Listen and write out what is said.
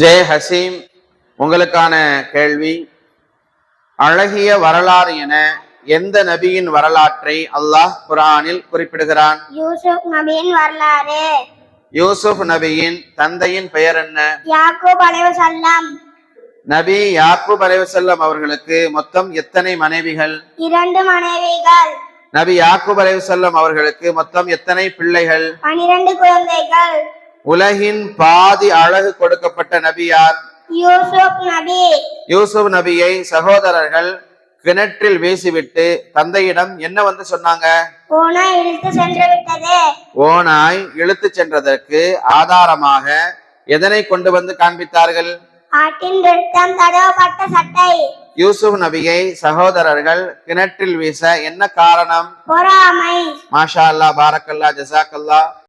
ஜெய் ஹசீம் உங்களுக்கான கேள்வி. அழகிய வரலாறு என எந்த நபியின் வரலாற்றை அல்லாஹ் குர்ஆனில் குறிப்பிடுகிறான்? யூசுப் நபியின் வரலாறு. யூசுப் நபியின் தந்தையின் பெயர் என்ன? யாக்கூப் அலைவசல்லம் நபி யாக்கூப் அலைவசல்லம் அவர்களுக்கு மொத்தம் எத்தனை மனைவிகள்? இரண்டு மனைவிகள். நபி யாக்கூப் அலைவசல்லம் அவர்களுக்கு மொத்தம் எத்தனை பிள்ளைகள்? பனிரெண்டு குழந்தைகள். உலகின் பாதி அழகு கொடுக்கப்பட்ட நபி யார் யூசுப் நபி. யூசுப் நபியை சகோதரர்கள் கிணற்றில் வீசிவிட்டு தந்தையிடம் என்ன வந்து சொன்னாங்க? ஓனா இழுத்து சென்று விட்டது. ஓனாய் இழுத்து சென்றதற்கு ஆதாரமாக எதனை கொண்டு வந்து காண்பித்தார்கள்? யூசுப் நபியை சகோதரர்கள் கிணற்றில் வீச என்ன காரணம்? பொறாமை. மாஷா அல்லா பாரக்கல்லா ஜசாக்கல்லா